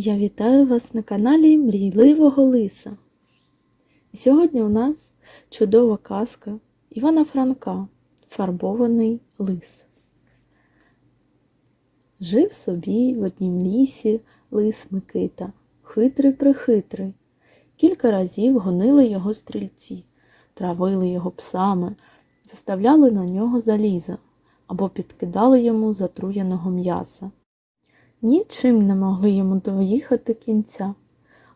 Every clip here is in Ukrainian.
Я вітаю вас на каналі Мрійливого Лиса. Сьогодні у нас чудова казка Івана Франка Фарбований лис. Жив собі в однім лісі лис Микита, хитрий прихитрий. Кілька разів гонили його стрільці, травили його псами, заставляли на нього заліза або підкидали йому затруєного м'яса. Нічим не могли йому доїхати кінця.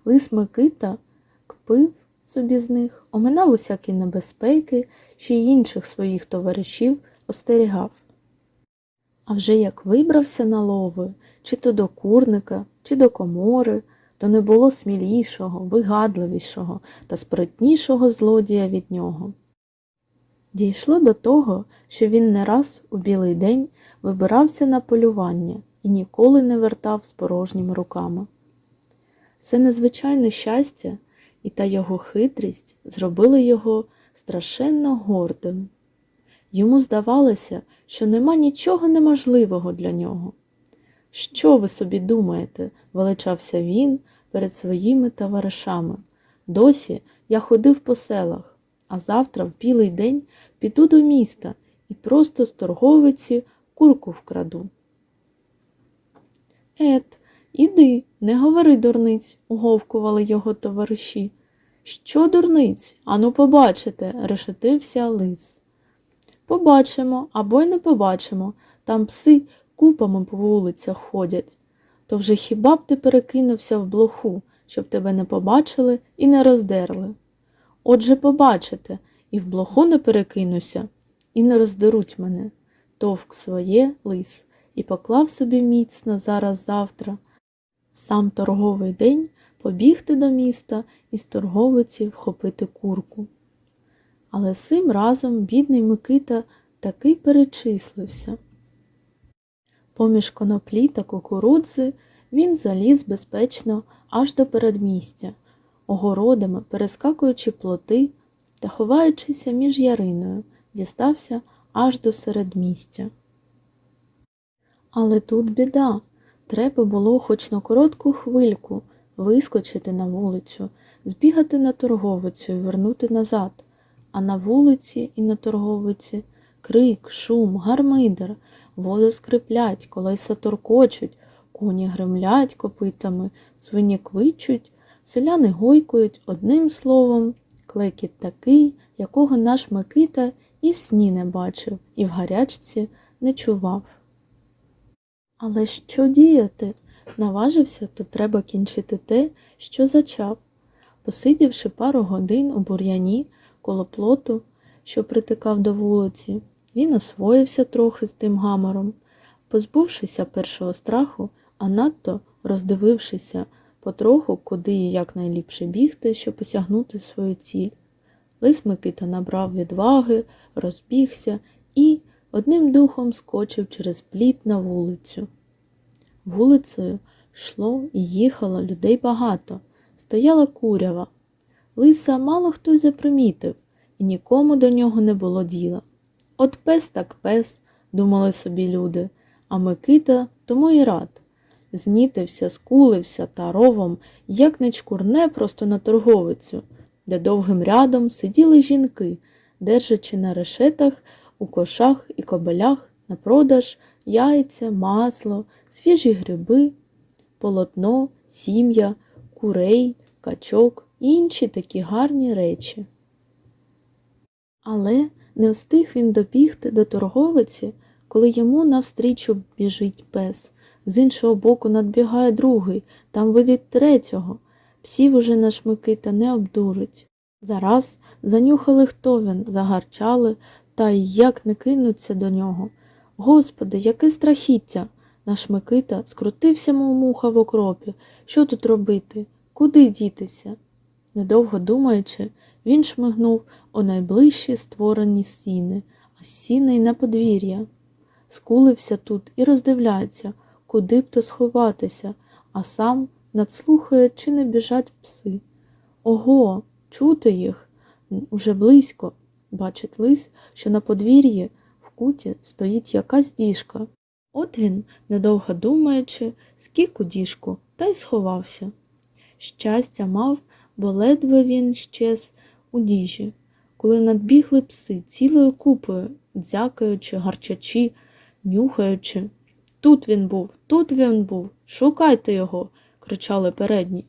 Лис Микита кпив собі з них, оминав усякі небезпеки, ще й інших своїх товаришів остерігав. А вже як вибрався на лови, чи то до курника, чи до комори, то не було смілішого, вигадливішого та спритнішого злодія від нього. Дійшло до того, що він не раз у білий день вибирався на полювання і ніколи не вертав з порожніми руками. Це незвичайне щастя і та його хитрість зробили його страшенно гордим. Йому здавалося, що нема нічого неможливого для нього. Що ви собі думаєте? величався він перед своїми товаришами. Досі я ходив по селах, а завтра в білий день піду до міста і просто з торговиці курку вкраду. Ет, іди, не говори дурниць, уговкували його товариші. Що дурниць? Ану, побачите, решетився лис. Побачимо або й не побачимо. Там пси купами по вулицях ходять. То вже хіба б ти перекинувся в блоху, щоб тебе не побачили і не роздерли? Отже, побачите, і в блоху не перекинуся, і не роздеруть мене. Товк своє лис і поклав собі міцно зараз завтра. В сам торговий день побігти до міста і з торговиці вхопити курку. Але сим разом бідний Микита таки перечислився. Поміж коноплі та кукурудзи він заліз безпечно аж до передмістя, огородами, перескакуючи плоти та ховаючися між яриною, дістався аж до середмістя. Але тут біда. Треба було хоч на коротку хвильку вискочити на вулицю, збігати на торговицю і вернути назад. А на вулиці і на торговиці крик, шум, гармидер, вози скриплять, колеса торкочуть, коні гремлять копитами, свині квичуть, селяни гойкують, одним словом, клекіт такий, якого наш Микита і в сні не бачив, і в гарячці не чував. Але що діяти? Наважився, то треба кінчити те, що зачав. Посидівши пару годин у бур'яні коло плоту, що притикав до вулиці, він освоївся трохи з тим гамором, позбувшися першого страху, а надто роздивившися потроху, куди і як найліпше бігти, щоб осягнути свою ціль. Лис Микита набрав відваги, розбігся і одним духом скочив через пліт на вулицю. Вулицею йшло і їхало людей багато, стояла курява. Лиса мало хто запримітив, і нікому до нього не було діла. От пес так пес, думали собі люди, а Микита тому і рад. Знітився, скулився та ровом, як не чкурне просто на торговицю, де довгим рядом сиділи жінки, держачи на решетах у кошах і кобелях на продаж яйця, масло, свіжі гриби, полотно, сім'я, курей, качок і інші такі гарні речі. Але не встиг він добігти до торговиці, коли йому навстрічу біжить пес. З іншого боку надбігає другий, там видить третього. Псів уже наш Микита не обдурить. Зараз занюхали, хто він, загарчали, та й як не кинуться до нього. Господи, яке страхіття! Наш Микита скрутився, мов муха в окропі. Що тут робити? Куди дітися? Недовго думаючи, він шмигнув у найближчі створені сіни, а сіни й на подвір'я. Скулився тут і роздивляється, куди б то сховатися, а сам надслухає, чи не біжать пси. Ого, чути їх уже близько. Бачить лис, що на подвір'ї в куті стоїть якась діжка. От він, недовго думаючи, скік у діжку та й сховався. Щастя мав, бо ледве він щез у діжі, коли надбігли пси цілою купою, дзякаючи, гарчачи, нюхаючи. Тут він був, тут він був, шукайте його, кричали передні.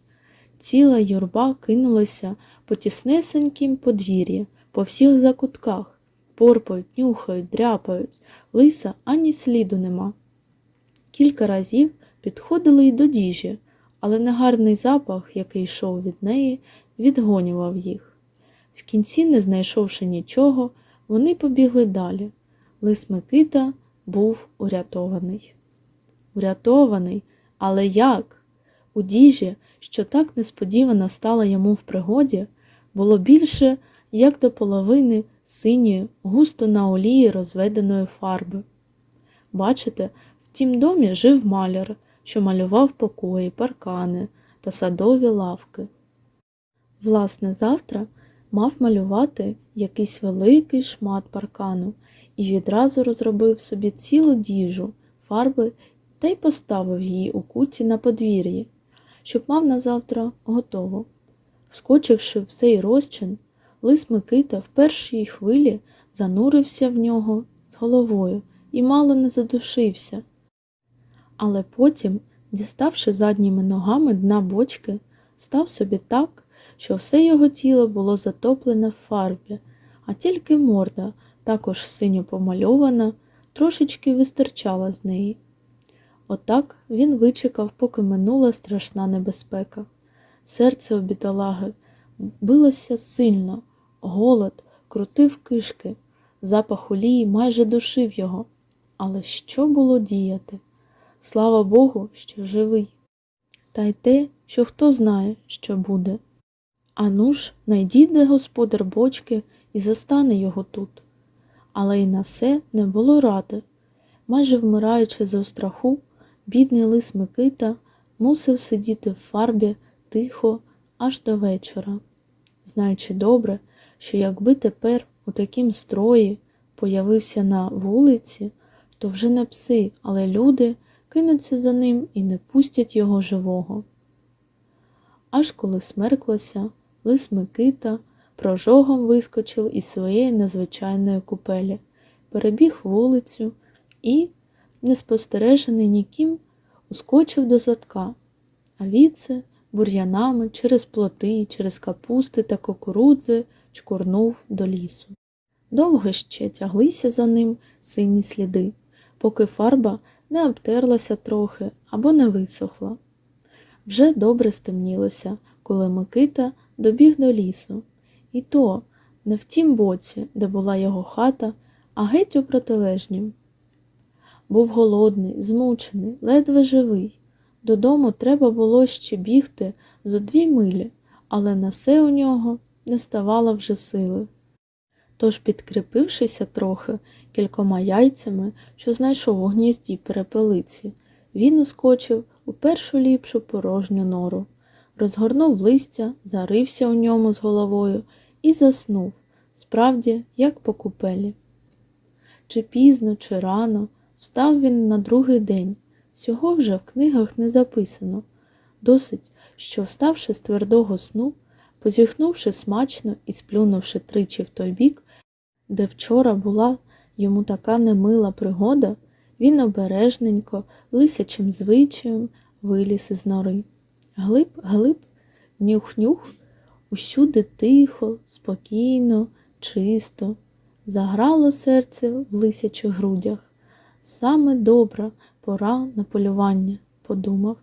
Ціла юрба кинулася по тіснесенькім подвір'ї, по всіх закутках, порпають, нюхають, дряпають, лиса ані сліду нема. Кілька разів підходили й до діжі, але негарний запах, який йшов від неї, відгонював їх. В кінці, не знайшовши нічого, вони побігли далі. Лис Микита був урятований. Урятований, але як? У діжі, що так несподівано стала йому в пригоді, було більше, як до половини синьої, густо на олії розведеної фарби. Бачите, в тім домі жив маляр, що малював покої, паркани та садові лавки. Власне, завтра мав малювати якийсь великий шмат паркану і відразу розробив собі цілу діжу фарби та й поставив її у куті на подвір'ї, щоб мав на завтра готово. Вскочивши в цей розчин, лис Микита в першій хвилі занурився в нього з головою і мало не задушився. Але потім, діставши задніми ногами дна бочки, став собі так, що все його тіло було затоплене в фарбі, а тільки морда, також синьо помальована, трошечки вистирчала з неї. Отак він вичекав, поки минула страшна небезпека. Серце у бідолаги билося сильно, голод крутив кишки, запах олії майже душив його. Але що було діяти? Слава Богу, що живий. Та й те, що хто знає, що буде. Ану ж, найдійде господар бочки і застане його тут. Але й на все не було ради. Майже вмираючи зо страху, бідний лис Микита мусив сидіти в фарбі тихо аж до вечора, знаючи добре, що якби тепер у такім строї появився на вулиці, то вже не пси, але люди кинуться за ним і не пустять його живого. Аж коли смерклося, лис Микита прожогом вискочив із своєї незвичайної купелі, перебіг вулицю і, неспостережений ніким, ускочив до задка, а віце бур'янами через плоти, через капусти та кукурудзи чкурнув до лісу. Довго ще тяглися за ним сині сліди, поки фарба не обтерлася трохи або не висохла. Вже добре стемнілося, коли Микита добіг до лісу, і то не в тім боці, де була його хата, а геть у протилежнім. Був голодний, змучений, ледве живий. Додому треба було ще бігти зо дві милі, але на все у нього не ставало вже сили. Тож, підкріпившися трохи кількома яйцями, що знайшов у гнізді перепелиці, він ускочив у першу ліпшу порожню нору, розгорнув листя, зарився у ньому з головою і заснув, справді, як по купелі. Чи пізно, чи рано встав він на другий день. Цього вже в книгах не записано. Досить, що, вставши з твердого сну, позіхнувши смачно і сплюнувши тричі в той бік, де вчора була йому така немила пригода, він обережненько, лисячим звичаєм виліз із нори. Глиб, глиб, нюх-нюх, усюди тихо, спокійно, чисто, заграло серце в лисячих грудях. Саме добра пора на полювання, подумав,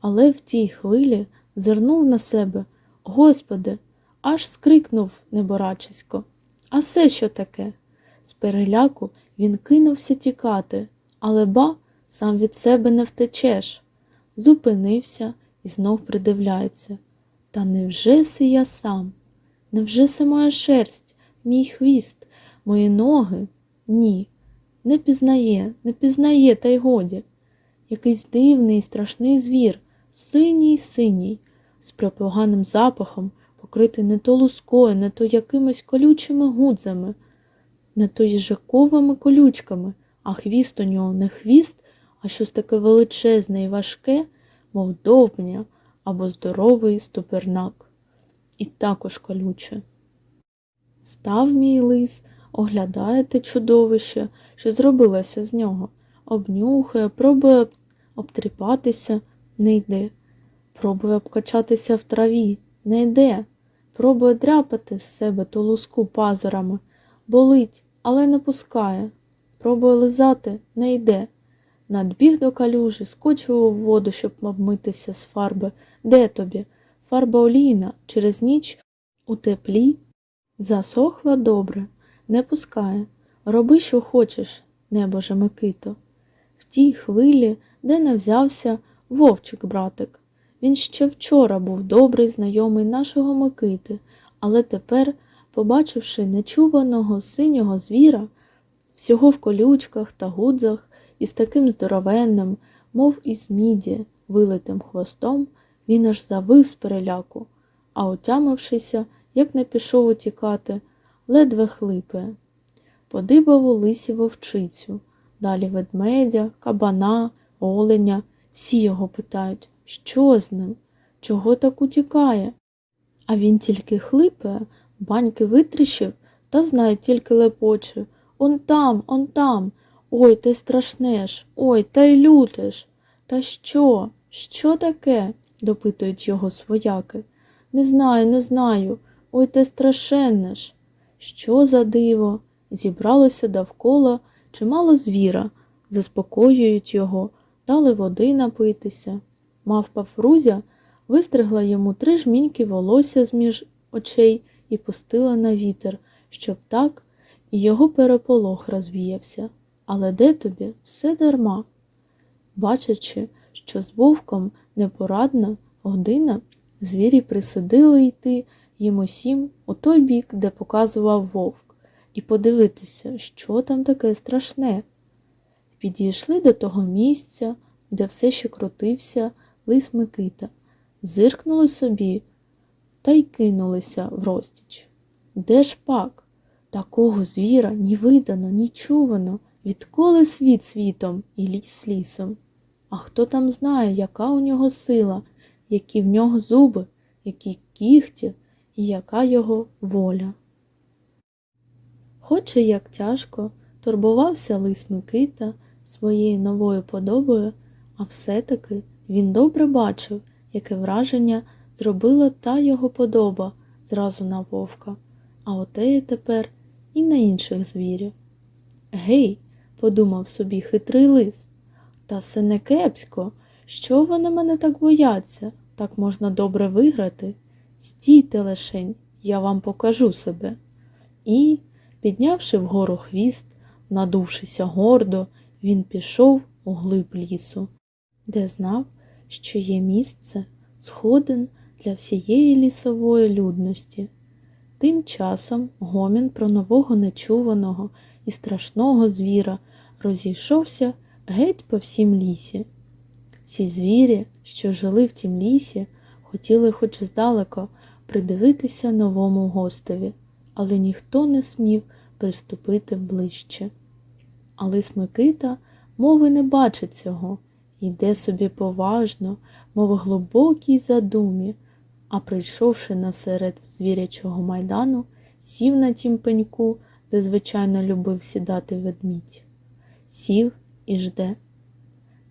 але в тій хвилі зирнув на себе. Господи, аж скрикнув неборачисько. А це що таке? З переляку він кинувся тікати, але ба, сам від себе не втечеш. Зупинився і знов придивляється. Та невже си я сам? Невже це моя шерсть, мій хвіст, мої ноги? Ні. Не пізнає, не пізнає, та й годі. Якийсь дивний, страшний звір, синій синій, з припоганим запахом, покритий не то лускою, не то якимись колючими гудзами, не то їжаковими колючками, а хвіст у нього не хвіст, а щось таке величезне і важке, мов довбня або здоровий ступернак, і також колюче. Став мій лис, оглядає те чудовище, що зробилося з нього, обнюхає, пробує обтріпатися, не йде, пробує обкачатися в траві, не йде, пробує дряпати з себе ту луску пазурами, болить, але не пускає, пробує лизати, не йде. Надбіг до калюжі, скочив у воду, щоб обмитися з фарби. Де тобі? Фарба олійна через ніч у теплі засохла добре, не пускає. Роби, що хочеш, небоже Микито. В тій хвилі, де не взявся вовчик братик. Він ще вчора був добрий знайомий нашого Микити, але тепер, побачивши нечуваного синього звіра, всього в колючках та гудзах, із таким здоровенним, мов із міді, вилитим хвостом, він аж завив з переляку, а отямившися, як не пішов утікати, ледве хлипає. Подибав у лисі вовчицю, далі ведмедя, кабана, оленя. Всі його питають, що з ним, чого так утікає. А він тільки хлипає, баньки витріщив та знає тільки лепоче. Он там, он там. Ой, те страшне ж, ой, та й люте ж. Та що? Що таке? допитують його свояки. Не знаю, не знаю. Ой, те страшенне ж. Що за диво? Зібралося довкола чимало звіра, заспокоюють його, дали води напитися. Мавпа Фрузя вистригла йому три жміньки волосся з-між очей і пустила на вітер, щоб так і його переполох розвіявся. Але де тобі все дарма? Бачачи, що з вовком непорадна година, звірі присудили йти їм усім у той бік, де показував вовк, і подивитися, що там таке страшне. Підійшли до того місця, де все ще крутився лис Микита, зиркнули собі та й кинулися в розтіч. Де ж пак? Такого звіра ні видано, ні чувано, відколи світ світом і ліс лісом. А хто там знає, яка у нього сила, які в нього зуби, які кігті і яка його воля. Хоч і як тяжко турбувався лис Микита своєю новою подобою, а все-таки він добре бачив, яке враження зробила та його подоба зразу на вовка, а отеє тепер і на інших звірів. Гей, подумав собі хитрий лис, та це не кепсько, що вони мене так бояться, так можна добре виграти. Стійте лишень, я вам покажу себе. І, піднявши вгору хвіст, надувшися гордо, він пішов у глиб лісу, де знав, що є місце сходин для всієї лісової людності. Тим часом гомін про нового нечуваного і страшного звіра розійшовся геть по всім лісі. Всі звірі, що жили в тім лісі, хотіли хоч здалеко придивитися новому гостеві, але ніхто не смів приступити ближче. Але Смикита мови не бачить цього, йде собі поважно, мов глибокій задумі, а прийшовши насеред звірячого майдану, сів на тім пеньку, де звичайно любив сідати ведмідь. Сів і жде.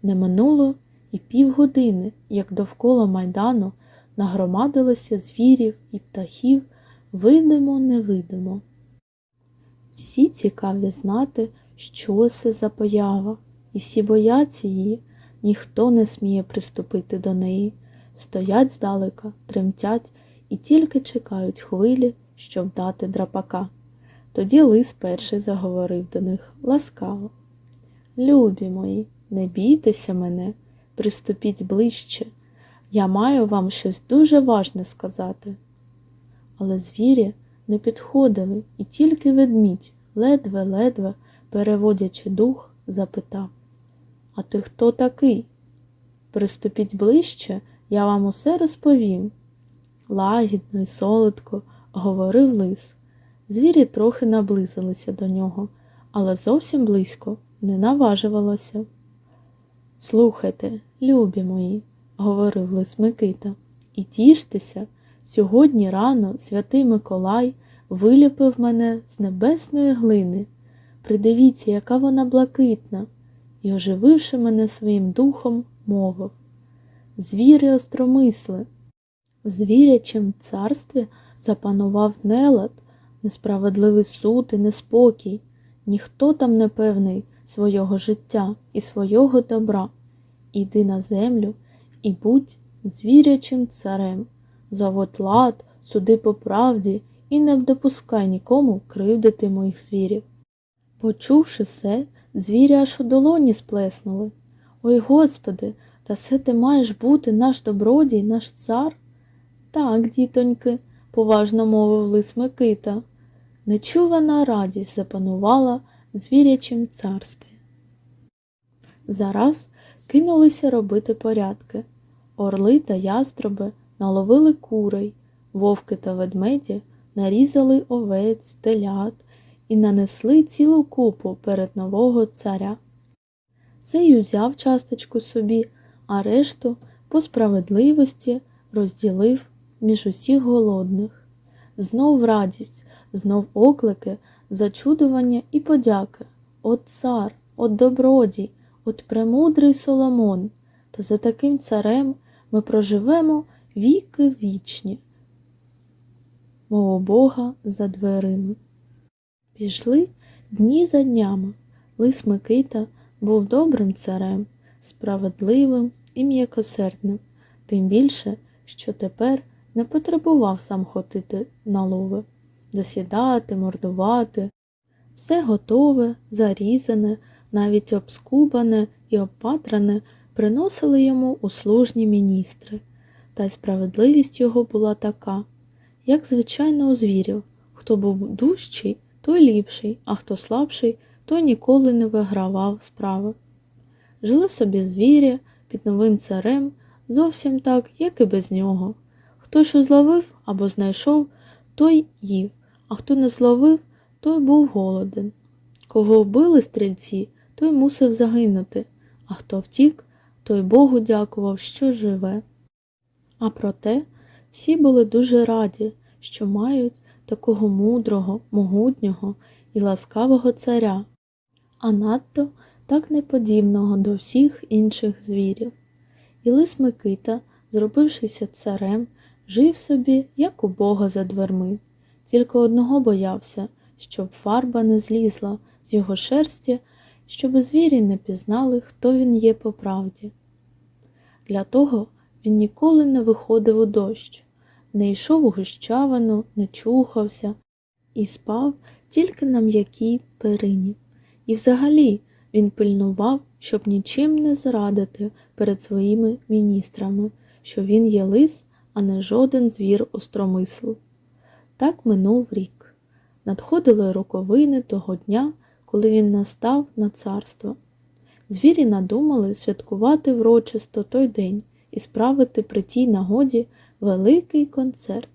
Не минуло і півгодини, як довкола майдану нагромадилося звірів і птахів, видимо, невидимо. Всі цікаві знати, що це за поява, і всі бояться її, ніхто не сміє приступити до неї, стоять здалека, тремтять і тільки чекають хвилі, щоб дати драпака. Тоді лис перший заговорив до них ласкаво. Любі мої, не бійтеся мене, приступіть ближче. Я маю вам щось дуже важне сказати. Але звірі не підходили, і тільки ведмідь, ледве-ледве, переводячи дух, запитав А ти хто такий? Приступіть ближче, я вам усе розповім. Лагідно і солодко говорив лис. Звірі трохи наблизилися до нього, але зовсім близько не наважувалося. Слухайте, любі мої, говорив лис Микита, і тіштеся, сьогодні рано святий Миколай виліпив мене з небесної глини. Придивіться, яка вона блакитна, і, ожививши мене своїм духом, мовив Звіри остромисли. В звірячім царстві запанував нелад, несправедливий суд і неспокій. Ніхто там не певний свого життя і свого добра. Іди на землю і будь звірячим царем. Заводь лад, суди по правді і не допускай нікому кривдити моїх звірів. Почувши се, звірі аж у долоні сплеснули. Ой Господи, та се ти маєш бути наш добродій, наш цар? Так, дітоньки, поважно мовив лис Микита. Нечувана радість запанувала в звірячім царстві. Зараз кинулися робити порядки. Орли та ястроби наловили курей, вовки та ведмеді нарізали овець, телят і нанесли цілу купу перед нового царя. Цей узяв часточку собі, а решту по справедливості розділив між усіх голодних. Знов радість, знов оклики, зачудування і подяки. От цар, от добродій, от премудрий Соломон, та за таким царем ми проживемо віки вічні, мов Бога за дверима. Пішли дні за днями. Лис Микита був добрим царем, справедливим і м'якосердним, тим більше, що тепер не потребував сам ходити на лови, засідати, мордувати. Все готове, зарізане, навіть обскубане і обпатране приносили йому услужні міністри, та й справедливість його була така, як звичайно у звірів, хто був дужчий, той ліпший, а хто слабший, той ніколи не вигравав справи. Жили собі звірі під новим царем зовсім так, як і без нього. Хто що зловив або знайшов, той їв, а хто не зловив, той був голоден. Кого вбили стрільці, той мусив загинути, а хто втік, той Богу дякував, що живе. А проте всі були дуже раді, що мають такого мудрого, могутнього і ласкавого царя, а надто так неподібного до всіх інших звірів. І лис Микита, зробившися царем, жив собі, як у Бога за дверми, тільки одного боявся, щоб фарба не злізла з його шерсті, щоб звірі не пізнали, хто він є по правді. Для того він ніколи не виходив у дощ, не йшов у гущавину, не чухався і спав тільки на м'якій перині. І взагалі він пильнував, щоб нічим не зрадити перед своїми міністрами, що він є лис, а не жоден звір остромисл. Так минув рік. Надходили роковини того дня, коли він настав на царство. Звірі надумали святкувати врочисто той день і справити при тій нагоді великий концерт.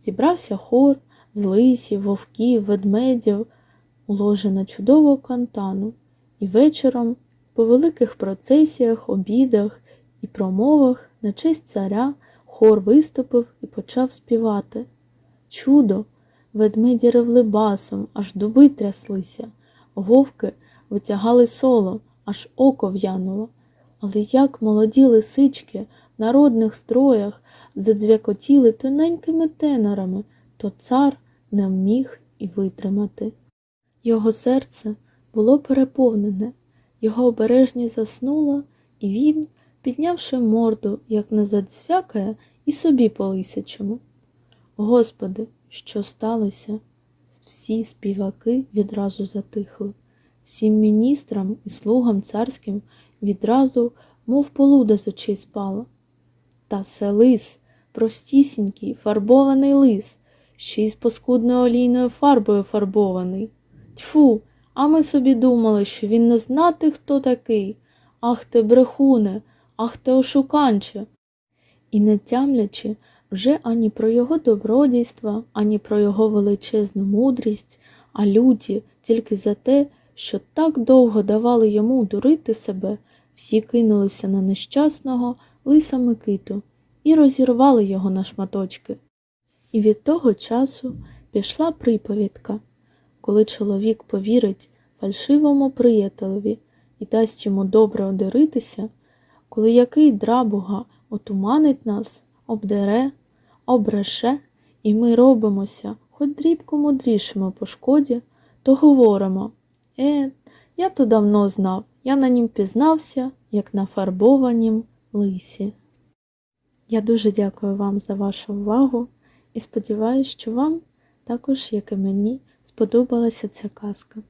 Зібрався хор з лисів, вовків, ведмедів, уложена чудову кантану, і вечором, по великих процесіях, обідах і промовах на честь царя хор виступив і почав співати. Чудо! Ведмеді ревли басом, аж дуби тряслися, вовки витягали соло, аж око в'януло. Але як молоді лисички народних строях задзвякотіли тоненькими тенорами, то цар не міг і витримати. Його серце було переповнене, його обережність заснула, і він, піднявши морду, як не задзвякає, і собі по лисячому. Господи, що сталося? Всі співаки відразу затихли. Всім міністрам і слугам царським відразу, мов полуда з очей спала. Та се лис, простісінький, фарбований лис, ще й з поскудною олійною фарбою фарбований. Тьфу, а ми собі думали, що він не знати, хто такий. Ах ти, брехуне, ах ти ошуканче. І не тямлячи вже ані про його добродійства, ані про його величезну мудрість, а люті тільки за те, що так довго давали йому дурити себе, Всі кинулися на нещасного лиса Микиту і розірвали його на шматочки. І від того часу пішла приповідка, коли чоловік повірить фальшивому приятелеві і дасть йому добре одеритися, коли який драбуга отуманить нас, обдере, обреше, і ми робимося, хоч дрібку мудрішими по шкоді, то говоримо Е, я то давно знав, я на нім пізнався, як на фарбованім лисі. Я дуже дякую вам за вашу увагу і сподіваюся, що вам також, як і мені, сподобалася ця казка.